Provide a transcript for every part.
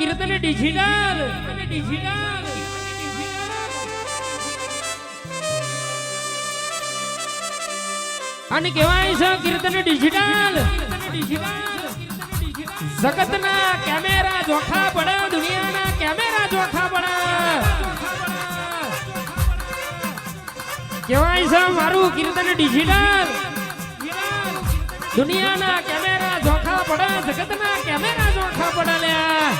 કીર્તન digital digital અને કહેવાય છે કીર્તન ડિજિટલ જગતના કેમેરા જોખા પડે દુનિયાના કેમેરા જોખા પડે. કહેવાય છે મારું કીર્તન ડિજિટલ દુનિયાના કેમેરા પડે જગતના કેમેરા જોખા પડે લ્યા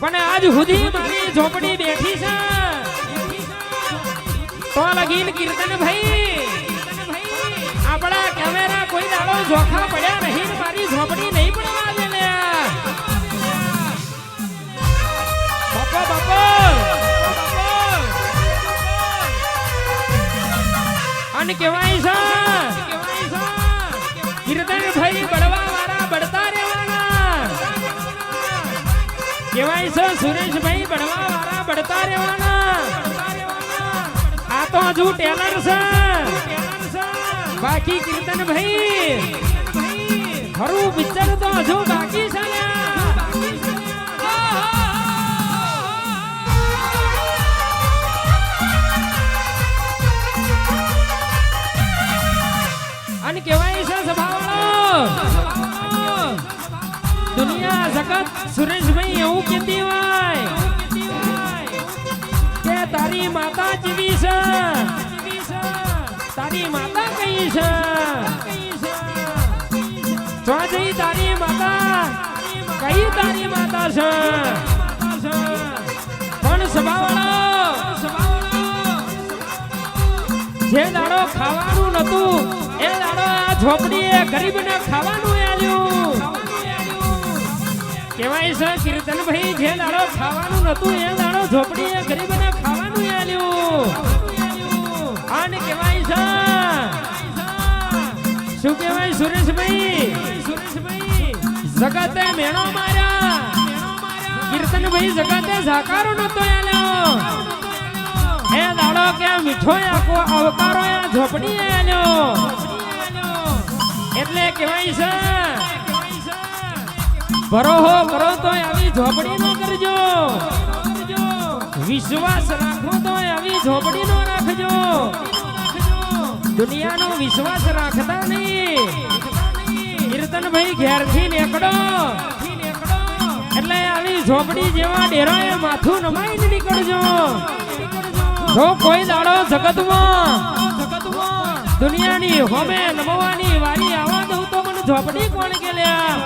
પણ આજ સુધી મારી ઝોપડી બેઠી છે. તો લગીન કીર્તન ભાઈ આપણા કેમેરા કોઈ દાડો જોખા પડ્યા નહીં મારી ઝોપડી નહીં પડવા કહેવાય છે કીર્તન ભાઈ બળવા છે સુરેશભાઈ બળવા વાળા બળતા રહેવાના. આ તો હજુ ટેલર છે. બાકી કીર્તન ભાઈ ખરું પિક્ચર તો હજુ બાકી છે દુનિયા જગત સુરેશભાઈ એવું કેતી હોય કે તારી માતા જીવી છે. તારી માતા કઈ છે? જો જઈ તારી માતા, કઈ તારી માતા છે? પણ સભાવાળો, જે દાડો ખાવાનું નતું એ દાડો આ ઝોપડીએ ગરીબને ખાવાનું આલ્યું. કહેવાય છે, કીર્તનભાઈ, જે દાડો ખાવાનું નતું એ દાડો ઝોપડીએ ગરીબને ખાવાનું આલ્યું. અને કહેવાય છે, શું કહેવાય સુરેશભાઈ? સુરેશભાઈ જગતે મેણો માર્યા. કીર્તનભાઈ, જગતે ઝાકારો નતો આલ્યો. એ દાડો કે મીઠો આખો અવકારો એ ઝોપડી આલ્યો. એટલે કહેવાય છે ભરોહો કરો તો આવી ઝોપડી નો કરજો. વિશ્વાસ રાખો તો આવી ઝોપડી નો રાખજો. દુનિયાનો વિશ્વાસ રાખતા નહીં. કીર્તનભાઈ ઘેરથી નીકળો. એટલે આવી ઝોપડી જેવા ડેરાએ માથું નમાઈને નીકળજો. જો કોઈ દાડો જગતમાં દુનિયાની હોમે નમવાની વારી આવા દઉં તો મને ઝોપડી કોણ કે લ્યા?